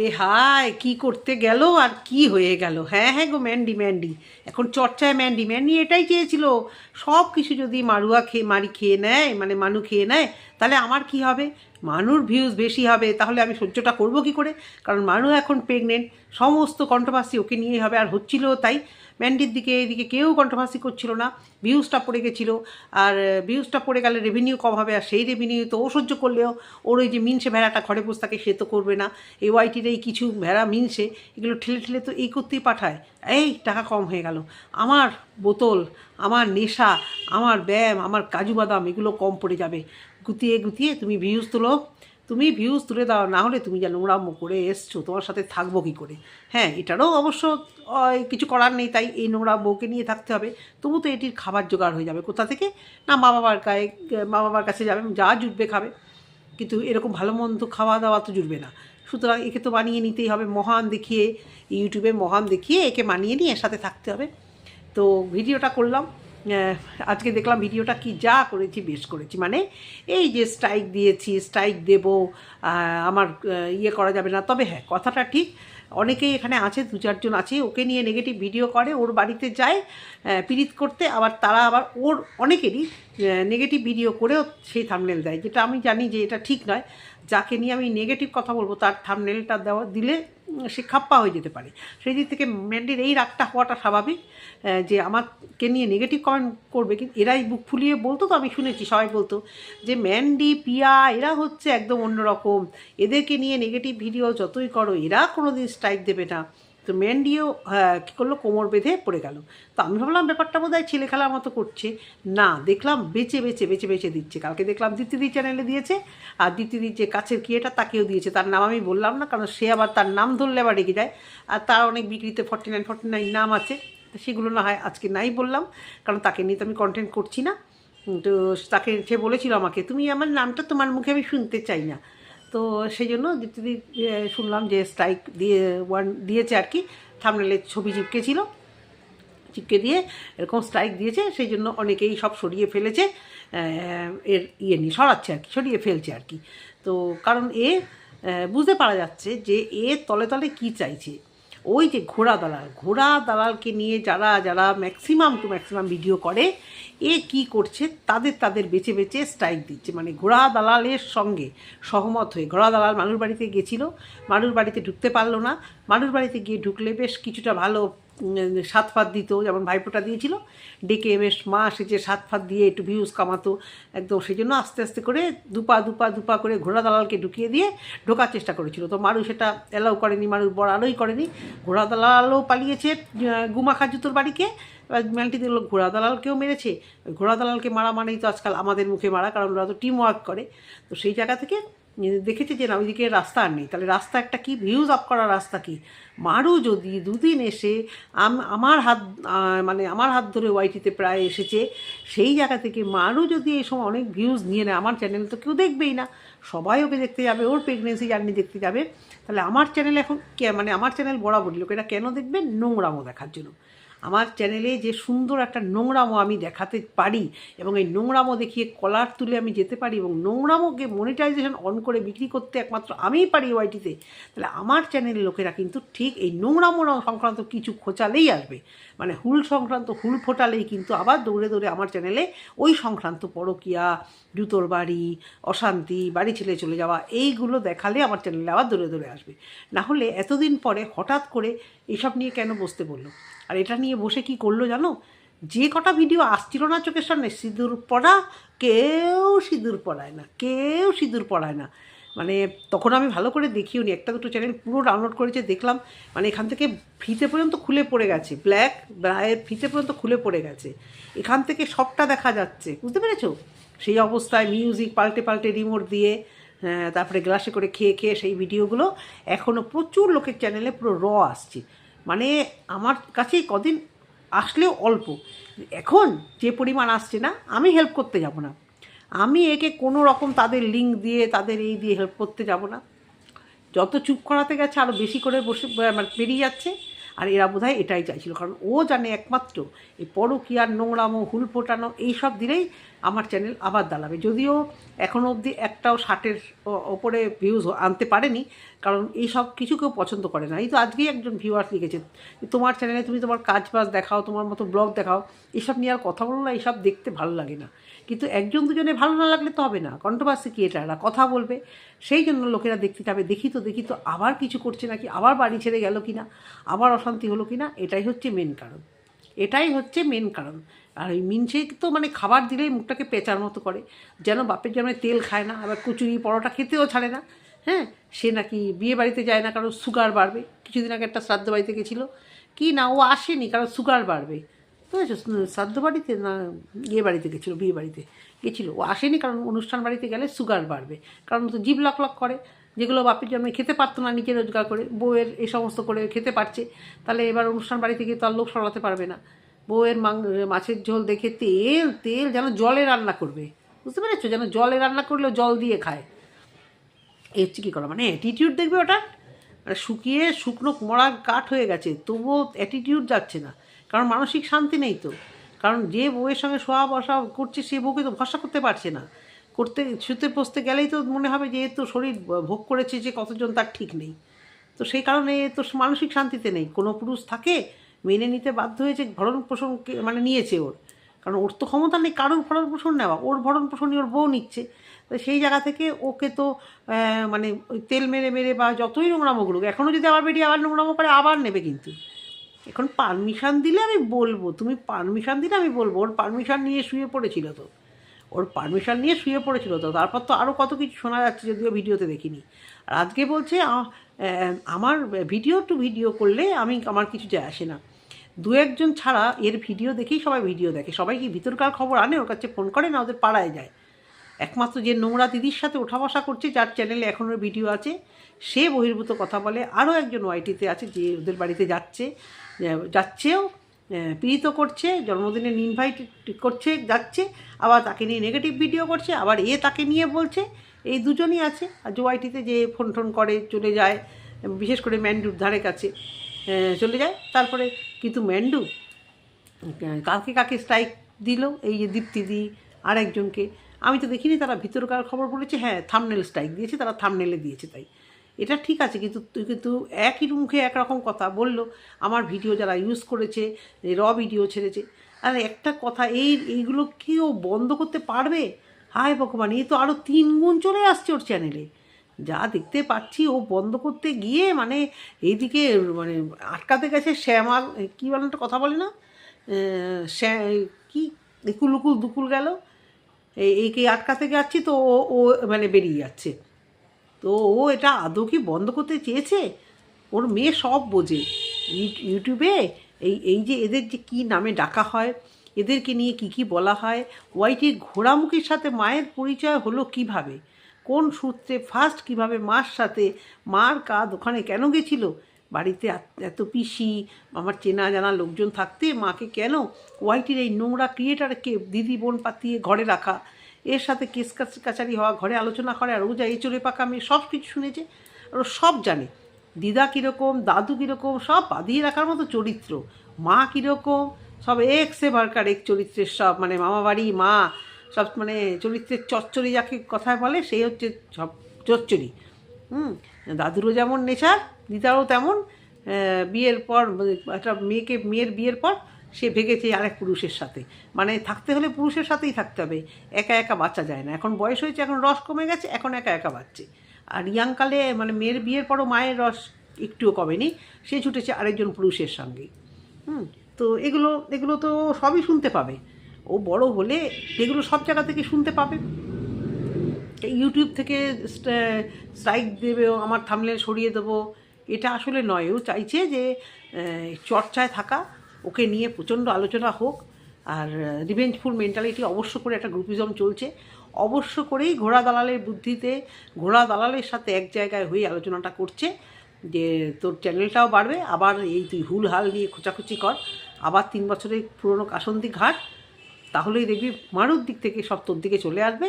রে হায়, কী করতে গেল আর কি হয়ে গেল? হ্যাঁ হ্যাঁ গো, ম্যান্ডি ম্যান্ডি। এখন চর্চায় ম্যান্ডি ম্যান্ডি এটাই চেয়েছিল। সব কিছু যদি মারুয়া খেয়ে মারি খেয়ে নেয় মানে মানু খেয়ে নেয়, তাহলে আমার কি হবে? মানুর ভিউজ বেশি হবে, তাহলে আমি সহ্যটা করব কি করে? কারণ মানু এখন প্রেগনেন্ট সমস্ত কন্ট্রোভার্সি ওকে নিয়েই হবে, আর হচ্ছিল তাই ম্যান্ডির দিকে, এদিকে কেউ কন্ট্রোভার্সি করছিল না ভিউজটা পড়ে গেছিল, আর ভিউজটা পড়ে গেলে রেভিনিউ কম হবে, আর সেই রেভিনিউ তো ও সহ্য করলেও, ওর ওই যে মিনসে ভেড়াটা ঘরে বসে থাকে, সে তো করবে না। এই ওয়াইটির এই কিছু ভেড়া মিনসে, এগুলো ঠেলে ঠেলে তো এই করতেই পাঠায়। এই, টাকা কম হয়ে গেল। আমার বোতল, আমার নেশা, আমার ব্যায়াম, আমার কাজু বাদাম, এগুলো কম পড়ে যাবে। গুতিয়ে গুতিয়ে তুমি ভিউজ তোলো। তুমি ভিউজ তুলে দাও, না হলে তুমি যেন নোংরাম্য করে এসছো, তোমার সাথে থাকব কী করে? হ্যাঁ এটারও অবশ্য কিছু করার নেই, তাই এই নোংরা বউকে নিয়ে থাকতে হবে। তবু তো এটির খাবার জোগাড় হয়ে যাবে। কোথা থেকে? না, মা বাবার গায়ে, মা বাবার কাছে যাবে, যা জুটবে খাবে। কিন্তু এরকম ভালো মন্দ খাওয়া দাওয়া তো জুটবে না। সুতরাং একে তো বানিয়ে নিতেই হবে। মহান দেখিয়ে, ইউটিউবে মহান দেখিয়ে একে মানিয়ে নিয়ে এর সাথে থাকতে হবে। তো ভিডিওটা করলাম। আজকে দেখলাম ভিডিওটা কি যা করেছি, বেশ করেছি। মানে এই যে স্ট্রাইক দিয়েছি স্ট্রাইক দেব আমার ইয়ে করা যাবে না। তবে হ্যাঁ কথাটা ঠিক। অনেকেই এখানে আছে, দু চারজন আছে, ওকে নিয়ে নেগেটিভ ভিডিও করে, ওর বাড়িতে যায় পীড়িত করতে, আবার তারা আবার ওর, অনেকেরই নেগেটিভ ভিডিও করেও সেই থামনেল দেয়। যেটা আমি জানি যে এটা ঠিক নয়। যাকে নিয়ে আমি নেগেটিভ কথা বলব, তার থামনেলটা দেওয়া, দিলে সে খাপ্পা হয়ে যেতে পারে। সেই দিক থেকে ম্যান্ডির এই রাগটা হওয়াটা স্বাভাবিক যে আমাকে নিয়ে নেগেটিভ কমেন্ট করবে, কিন্তু এরাই বুক ফুলিয়ে বলতো তো, আমি শুনেছি, সবাই বলতো যে ম্যান্ডি, পিয়া, এরা হচ্ছে একদম অন্যরকম। এদেরকে নিয়ে নেগেটিভ ভিডিও যতই করো, এরা কোনো দিন স্ট্রাইক দেবে না। তো ম্যান্ডিও হ্যাঁ, কী করল? কোমর বেঁধে পড়ে গেল। তো আমি ভাবলাম ব্যাপারটা বোধ হয় ছেলে খেলার মতো করছে। না দেখলাম বেঁচে বেচে বেচে বেচে দিচ্ছে। কালকে দেখলাম দ্বিতীয় চ্যানেলে দিয়েছে। আর দ্বিতীয় যে কাছের কিয়েটা তাকেও দিয়েছে। তার নাম আমি বললাম না কারণ সে আবার তার নাম ধরলে আবার রেগে যায়। আর তার অনেক বিক্রিতে ফর্টি নাইন ফর্টি নাইন নাম আছে। তো সেগুলো না হয় আজকে নাই বললাম কারণ তাকে নিয়ে তো আমি কন্টেন্ট করছি না। তো তাকে সে বলেছিল আমাকে তুমি আমার নামটা তোমার মুখে আমি শুনতে চাই না। তো সেই জন্য দীপ্তিদি শুনলাম যে স্ট্রাইক দিয়ে ওয়ান দিয়েছে আর কি। থামনেলের ছবি চিপকেছিল, চিপকে দিয়ে এরকম স্ট্রাইক দিয়েছে সেই জন্য অনেকেই সব সরিয়ে ফেলেছে এর ইয়ে নিয়ে, সরাচ্ছে আর কি, সরিয়ে ফেলছে আর কি। তো কারণ এ, বুঝতে পারা যাচ্ছে যে এ তলে তলে কি চাইছে। ওই যে ঘোড়া দালাল, ঘোড়া দালালকে নিয়ে যারা যারা ম্যাক্সিমাম টু ম্যাক্সিমাম ভিডিও করে, এ কি করছে? তাদের তাদের বেছে বেছে স্ট্রাইক দিচ্ছে। মানে ঘোড়া দালালের সঙ্গে সহমত হয়ে, ঘোড়া দালাল মানুষ বাড়িতে গেছিল মানুষ বাড়িতে ঢুকতে পারল না। মানুষ বাড়িতে গিয়ে ঢুকলে বেশ কিছুটা ভালো সাত ফাত দিত, যেমন ভাইফোঁটা দিয়েছিল। ডেকে বেশ মা সেজে সাত ফাত দিয়ে একটু ভিউজ কামাতো একদম, সেই জন্য আস্তে আস্তে করে দুপা দুপা দুপা করে ঘোড়া দালালকে ঢুকিয়ে দিয়ে ঢোকার চেষ্টা করেছিল। তো মারু সেটা অ্যালাউ করেনি মারুর বড় আলোই করেনি। ঘোড়া দালালও পালিয়েছে গুমা খাজুতোর বাড়িকে। এবার ম্যালটি দিল ঘোড়া দালালকেও মেরেছে। ঘোড়া দালালকে মারা মানেই তো আজকাল আমাদের মুখে মারা, কারণ ওরা তো টিম ওয়ার্ক করে। তো সেই জায়গা থেকে দেখেছে যে না ওইদিকে রাস্তা আর নেই। তাহলে রাস্তা একটা কি? ভিউজ আপ করা রাস্তা কি? মারু যদি দুদিন এসে আম- আমার হাত মানে আমার হাত ধরে ওয়াইটিতে প্রায় এসেছে, সেই জায়গা থেকে মারু যদি এই সময় অনেক ভিউজ নিয়ে নেয়, আমার চ্যানেল তো কেউ দেখবেই না। সবাই ওকে দেখতে যাবে, ওর প্রেগনেন্সি জার্নি দেখতে যাবে। তাহলে আমার চ্যানেল এখন মানে আমার চ্যানেল বরাবরই লোকেরা কেন দেখবে? নোংরামো দেখার জন্য। আমার চ্যানেলে যে সুন্দর একটা নোংরামো আমি দেখাতে পারি এবং এই নোংরামো দেখিয়ে কলার তুলে আমি যেতে পারি এবং নোংরামোকে মনিটাইজেশন অন করে বিক্রি করতে একমাত্র আমিই পারি ওয়াইটিতে তাহলে আমার চ্যানেলের লোকেরা কিন্তু ঠিক এই নোংরামো সংক্রান্ত কিছু খোঁচালেই আসবে। মানে হুল সংক্রান্ত, হুল ফোটালেই কিন্তু আবার দৌড়ে দৌড়ে আমার চ্যানেলে ওই সংক্রান্ত পরকিয়া, জুতোর বাড়ি, অশান্তি, বাড়ি ছেড়ে চলে যাওয়া, এইগুলো দেখালে আমার চ্যানেলে আবার দৌড়ে দৌড়ে আসবে। না হলে এতদিন পরে হঠাৎ করে এসব নিয়ে কেন বসতে বলল? আর এটা নিয়ে বসে কি করল জানো? যে কটা ভিডিও আসছিল না চোখের সামনে সিঁদুর পড়া কেউ সিঁদুর পড়ায় না কেউ সিঁদুর পড়ায় না। মানে তখন আমি ভালো করে দেখিও নি একটা দুটো চ্যানেল পুরো ডাউনলোড করেছে দেখলাম মানে এখান থেকে ফিতে পর্যন্ত খুলে পড়ে গেছে ব্ল্যাক ব্রায়ের ফিতে পর্যন্ত খুলে পড়ে গেছে। এখান থেকে সবটা দেখা যাচ্ছে বুঝতে পেরেছ? সেই অবস্থায় মিউজিক পাল্টে পাল্টে রিমোট দিয়ে হ্যাঁ, তারপরে গ্লাসে করে খেয়ে খেয়ে সেই ভিডিওগুলো এখনও প্রচুর লোকের চ্যানেলে পুরো র আসছে। মানে আমার কাছে কদিন আসলেও অল্প। এখন যে পরিমাণ আসছে না, আমি হেল্প করতে যাব না। আমি একে কোনো রকম তাদের লিঙ্ক দিয়ে, তাদের এই দিয়ে হেল্প করতে যাব না। যত চুপ করাতে গেছে আরও বেশি করে বসে মানে পেরিয়ে যাচ্ছে। আর এরা বোধহয় এটাই চাইছিল। কারণ ও জানে একমাত্র এই পরকীয়ার নোংরামো হুল ফোটানো, এইসব দিলেই আমার চ্যানেল আবার দাঁড়াবে যদিও এখনও অবধি একটাও ষাটের ওপরে ভিউজ আনতে পারেনি, কারণ এই সব কিছু কেউ পছন্দ করে না। এই তো আজকেই একজন ভিউয়ার্স লিখেছে তোমার চ্যানেলে তুমি তোমার কাজ বাজ দেখাও, তোমার মতো ব্লগ দেখাও, এসব নিয়ে আর কথা বলো না এইসব দেখতে ভালো লাগে না। কিন্তু একজন দুজনে ভালো না লাগলে তো হবে না। কন্ট্রোভার্সি ক্রিয়েটাররা কথা বলবে। সেই জন্য লোকেরা দেখতে যাবে, দেখি তো দেখি তো, আবার কিছু করছে নাকি, আবার বাড়ি ছেড়ে গেল কি না আবার অশান্তি হলো কি না এটাই হচ্ছে মেন কারণ। এটাই হচ্ছে মেন কারণ। আর ওই মিনসে তো মানে খাবার দিলেই মুখটাকে পেঁচার মতো করে। যেন বাপের জন্য তেল খায় না, আবার কচুরি পরোটা খেতেও ছাড়ে না। হ্যাঁ সে নাকি বিয়ে বাড়িতে যায় না, কারণ সুগার বাড়বে। কিছুদিন আগে একটা শ্রাদ্ধ বাড়িতে গেছিল। কি না, ও আসেনি, কারণ সুগার বাড়বে। শ্রাদ্ধ বাড়িতে না ইয়ে বাড়িতে গেছিল, বিয়ে বাড়িতে গেছিল। ও আসেনি কারণ অনুষ্ঠান বাড়িতে গেলে সুগার বাড়বে। কারণ তো জিভ লক লক করে। যেগুলো বাপের জন্মে খেতে পারতো না নিজে রোজগার করে, বউয়ের এই সমস্ত করে খেতে পারছে, তাহলে এবার অনুষ্ঠান বাড়িতে গিয়ে তো আর লোক সরাতে পারবে না। বউয়ের মাং, মাছের ঝোল দেখে তেল তেল যেন জলে রান্না করবে। বুঝতে পেরেছ? যেন জলে রান্না করলেও জল দিয়ে খায়। এই হচ্ছে কী করা? মানে অ্যাটিটিউড দেখবে ওটা? মানে শুকিয়ে শুকনো মরা কাঠ হয়ে গেছে, তবুও অ্যাটিটিউড যাচ্ছে না। কারণ মানসিক শান্তি নেই তো। কারণ যে বউয়ের সঙ্গে শোয়া বসা করছে, সে বউকে তো ভরসা করতে পারছে না। করতে, শুতে বসতে গেলেই তো মনে হবে যে তো শরীর ভোগ করেছে যে কতজন তার ঠিক নেই। তো সেই কারণে তো মানসিক শান্তিতে নেই। কোনো পুরুষ থাকে, মেনে নিতে বাধ্য হয়েছে, ভরণ পোষণ মানে নিয়েছে ওর। কারণ ওর তো ক্ষমতা নেই কারোর ভরণ পোষণ নেওয়া। ওর ভরণ পোষণই ওর বউ নিচ্ছে। তো সেই জায়গা থেকে ওকে তো মানে তেল মেরে মেরে বা যতই নোংরামো করুক এখনও যদি আবার বেরিয়ে আবার নোংরামো করে আবার নেবে কিন্তু। এখন পারমিশন দিলে আমি বলব, তুমি পারমিশন দিলে আমি বলব, ওর পারমিশন নিয়ে শুয়ে পড়েছিল তো। ওর পারমিশন নিয়ে শুয়ে পড়েছিল তো, তারপর তো আরও কত কিছু শোনা যাচ্ছে যদিও ভিডিওতে দেখিনি। আর আজকে বলছে আমার ভিডিও টু ভিডিও করলে আমি আমার কিছু যায় আসে না। দু একজন ছাড়া এর ভিডিও দেখেই সবাই ভিডিও দেখে, সবাই কি ভিতরকার খবর আনে? ওর কাছে ফোন করে না, ওদের পাড়ায় যায়। একমাত্র যে নোংরা দিদির সাথে ওঠা বসা করছে, যার চ্যানেলে এখনও ভিডিও আছে, সে বহির্ভূত কথা বলে। আরও একজন ওয়াইটিতে আছে, যে ওদের বাড়িতে যাচ্ছে যাচ্ছেও পীড়িত করছে, জন্মদিনে ইনভাইট করছে, যাচ্ছে, আবার তাকে নিয়ে নেগেটিভ ভিডিও করছে, আবার এ তাকে নিয়ে বলছে। এই দুজনই আছে, আর যে ওয়াইটিতে যে ফোন টোন করে, চলে যায়, বিশেষ করে ম্যান্ডুর ধারে কাছে চলে যায়। তারপরে কিন্তু ম্যান্ডু কাকে কাকে স্ট্রাইক দিল, এই যে দীপ্তিদি আর একজনকে আমি তো দেখিনি তারা ভিতরকার খবর বলেছে হ্যাঁ থামনেল স্ট্রাইক দিয়েছে, তারা থামনেলে দিয়েছে তাই। এটা ঠিক আছে, কিন্তু তুই কিন্তু একই মুখে একরকম কথা বলল, আমার ভিডিও যারা ইউজ করেছে র ভিডিও ছেড়েছে। আর একটা কথা, এই, এইগুলো কেউ বন্ধ করতে পারবে? হায় ভগবান, এই তো আরও তিন গুণ চলে আসছে ওর চ্যানেলে যা দেখতে পাচ্ছি, ও বন্ধ করতে গিয়ে মানে এইদিকে মানে আটকাতে গেছে শ্যামাল কী বলেন কথা বলে না? শ্যা কি একুল উকুল দুকুল গেল। এইকে আটকাতে যাচ্ছি তো ও ও মানে বেরিয়ে যাচ্ছে। তো ও এটা আদৌ কি বন্ধ করতে চেয়েছে? ওর মেয়ে সব বোঝে। ইউটিউবে এই এই যে এদের যে কী নামে ডাকা হয়, এদেরকে নিয়ে কি কি বলা হয়, ওয়াইটির ঘোড়ামুখীর সাথে মায়ের পরিচয় হলো কীভাবে? কোন সূত্রে ফার্স্ট কীভাবে মার সাথে মার কাঁধ ওখানে কেন গেছিল? বাড়িতে এত- পিসি, আমার চেনা জানা লোকজন থাকতে মাকে কেন? ওয়াইটির এই নোংরা ক্রিয়েটারকে দিদি বোন পাতিয়ে ঘরে রাখা, এর সাথে কেস কাছ- কাছারি হওয়া, ঘরে আলোচনা করে, আর ও যা এই চলে পাকা মেয়ে, সব কিছু শুনেছে, আর ও সব জানে। দিদা কীরকম, দাদু কীরকম, সব বাঁধিয়ে রাখার মতো চরিত্র। মা কীরকম, সব এক্স এবারকার এক চরিত্রের সব মানে মামা বাড়ি মা, সব মানে চরিত্রের চচ্চড়ি যাকে কথায় বলে সেই হচ্ছে সব চচ্চড়ি। হুম, দাদুরও যেমন নেচার দিদারও তেমন বিয়ের পর, একটা মেয়েকে, মেয়ের বিয়ের পর সে ভেগেছে আরেক পুরুষের সাথে। মানে থাকতে হলে পুরুষের সাথেই থাকতে হবে, একা একা বাচ্চা যায় না। এখন বয়স হয়েছে, এখন রস কমে গেছে, এখন একা একা বাচ্চে। আর ইয়াংকালে মানে মেয়ের বিয়ের পরও মায়ের রস একটুও কমেনি, সে ছুটেছে আরেকজন পুরুষের সঙ্গে। হুম, তো এগুলো এগুলো তো সবই শুনতে পাবে। ও বড় হলে এগুলো সব জায়গা থেকে শুনতে পাবে। ইউটিউব থেকে স্ট্রাইক দেবে আমার থামলে সরিয়ে দেবো এটা আসলে নয়। ও চাইছে যে চর্চায় থাকা, ওকে নিয়ে প্রচণ্ড আলোচনা হোক, আর রিভেঞ্জফুল মেন্টালিটি অবশ্য করে একটা গ্রুপিজম চলছে। অবশ্য করেই ঘোড়া দালালের বুদ্ধিতে, ঘোড়া দালালের সাথে এক জায়গায় হয়ে আলোচনাটা করছে, যে তোর চ্যানেলটাও বাড়বে, আবার এই তুই হুল হাল নিয়ে খোঁচাখুচি কর। আবার তিন বছরের পুরনো কাসন্দি ঘাট তাহলেই দেখবি মারুর দিক থেকে সব তোর দিকে চলে আসবে।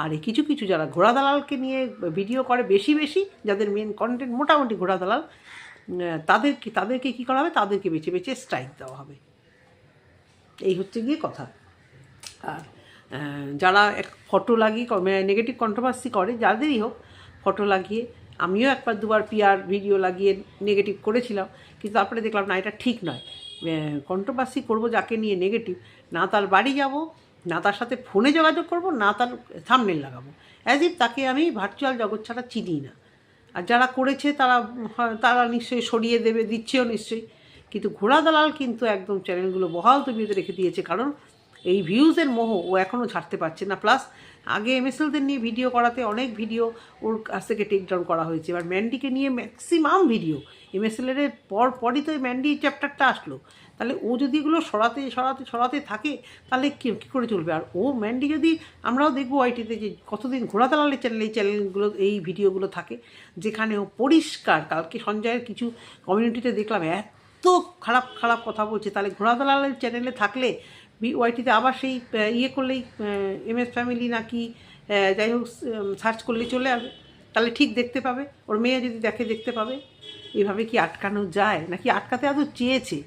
আর এই কিছু কিছু যারা ঘোড়া দালালকে নিয়ে ভিডিও করে বেশি বেশি, যাদের মেন কন্টেন্ট মোটামুটি ঘোড়া দালাল তাদেরকে তাদেরকে কী করা হবে? তাদেরকে বেছে বেছে স্ট্রাইক দেওয়া হবে। এই হচ্ছে গিয়ে কথা। আর যারা এক ফটো লাগিয়ে নেগেটিভ কন্ট্রোভার্সি করে, যাদেরই হোক ফটো লাগিয়ে, আমিও একবার দুবার পিয়ার ভিডিও লাগিয়ে নেগেটিভ করেছিলাম, কিন্তু তারপরে দেখলাম না, এটা ঠিক নয়। কন্ট্রোভার্সি করব যাকে নিয়ে নেগেটিভ না তার বাড়ি যাব, না তার সাথে ফোনে যোগাযোগ করব, না তার থামনেল লাগাবো। অ্যাজ ইফ তাকে আমি ভার্চুয়াল জগৎ ছাড়া চিনি না। আর যারা করেছে তারা, হয়- তারা নিশ্চয়ই সরিয়ে দেবে, দিচ্ছেও নিশ্চয়ই। কিন্তু ঘোড়া দালাল কিন্তু একদম চ্যানেলগুলো বহাল তবিয়তে রেখে দিয়েছে, কারণ এই ভিউজের মোহ ও এখনও ছাড়তে পারছে না। প্লাস আগে এমএসএলদের নিয়ে ভিডিও করাতে অনেক ভিডিও ওর কাছ থেকে টেক ডাউন করা হয়েছে। এবার ম্যান্ডিকে নিয়ে ম্যাক্সিমাম ভিডিও এমএসএলের পর পরই তো ম্যান্ডি চ্যাপ্টারটা আসলো। তাহলে ও যদি এগুলো সরাতে সরাতে সরাতে থাকে, তাহলে কী কী করে চলবে? আর ও ম্যান্ডি যদি আমরাও দেখব আইটিতে যে কতদিন ঘোড়া দালালের চ্যানেল এই চ্যানেলগুলো এই ভিডিওগুলো থাকে, যেখানে ও পরিষ্কার, কালকে সঞ্জয়ের কিছু কমিউনিটিতে দেখলাম, এত খারাপ খারাপ কথা বলছে। তাহলে ঘোড়া দালালের চ্যানেলে থাকলে ওয়াইটিতে আবার সেই ইয়ে করলেই এম এস ফ্যামিলি নাকি যাই হোক সার্চ করলে চলে আসবে। তাহলে ঠিক দেখতে পাবে। ওর মেয়ে যদি দেখে দেখতে পাবে, এভাবে কি আটকানো যায়? নাকি আটকাতে আদৌ চেয়েছে?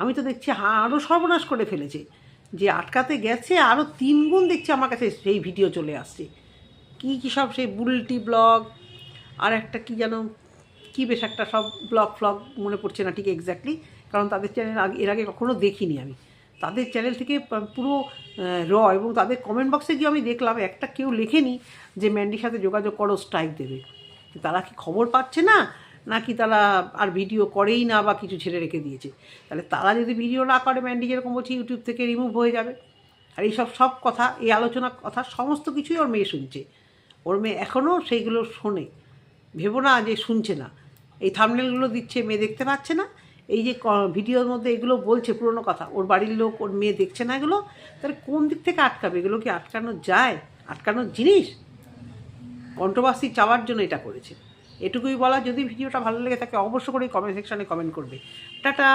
আমি তো দেখছি আরও সর্বনাশ করে ফেলেছে। যে আটকাতে গেছে আরও তিন গুণ দেখছি আমার কাছে সেই ভিডিও চলে আসছে। কী কী সব সেই বুলটি ব্লগ? আর একটা কি যেন, কী বেশ একটা সব ব্লগ, ফ্লগ মনে পড়ছে না ঠিক এক্স্যাক্টলি কারণ তাদের চ্যানেল আগে, এর আগে কখনো দেখিনি আমি। তাদের চ্যানেল থেকে পুরো র এবং তাদের কমেন্ট বক্সে গিয়ে আমি দেখলাম, একটা কেউ লেখেনি যে ম্যান্ডির সাথে যোগাযোগ করো স্ট্রাইক দেবে। তারা কি খবর পাচ্ছে না? নাকি তারা আর ভিডিও করেই না বা কিছু ছেড়ে রেখে দিয়েছে? তাহলে তারা যদি ভিডিও না করে ম্যান্ডি যেরকম বলছে ইউটিউব থেকে রিমুভ হয়ে যাবে। আর এইসব সব কথা, এই আলোচনা কথা, সমস্ত কিছুই ওর মেয়ে শুনছে। ওর মেয়ে এখনও সেইগুলো শোনে। ভেবো না যে শুনছে না। এই থামনেলগুলো দিচ্ছে, মেয়ে দেখতে পাচ্ছে না। এই যে ভিডিওর মধ্যে এগুলো বলছে, পুরনো কথা। ওর বাড়ির লোক, ওর মেয়ে দেখছে না এগুলো, তাহলে কোন দিক থেকে আটকাবে? এগুলো কি আটকানো যায়? আটকানোর জিনিস? কন্ট্রোভার্সি চাওয়ার জন্য এটা করেছে। এটুকুই বলা, যদি ভিডিওটা ভালো লেগে থাকে, অবশ্য করে কমেন্ট সেকশানে কমেন্ট করবে। টাটা!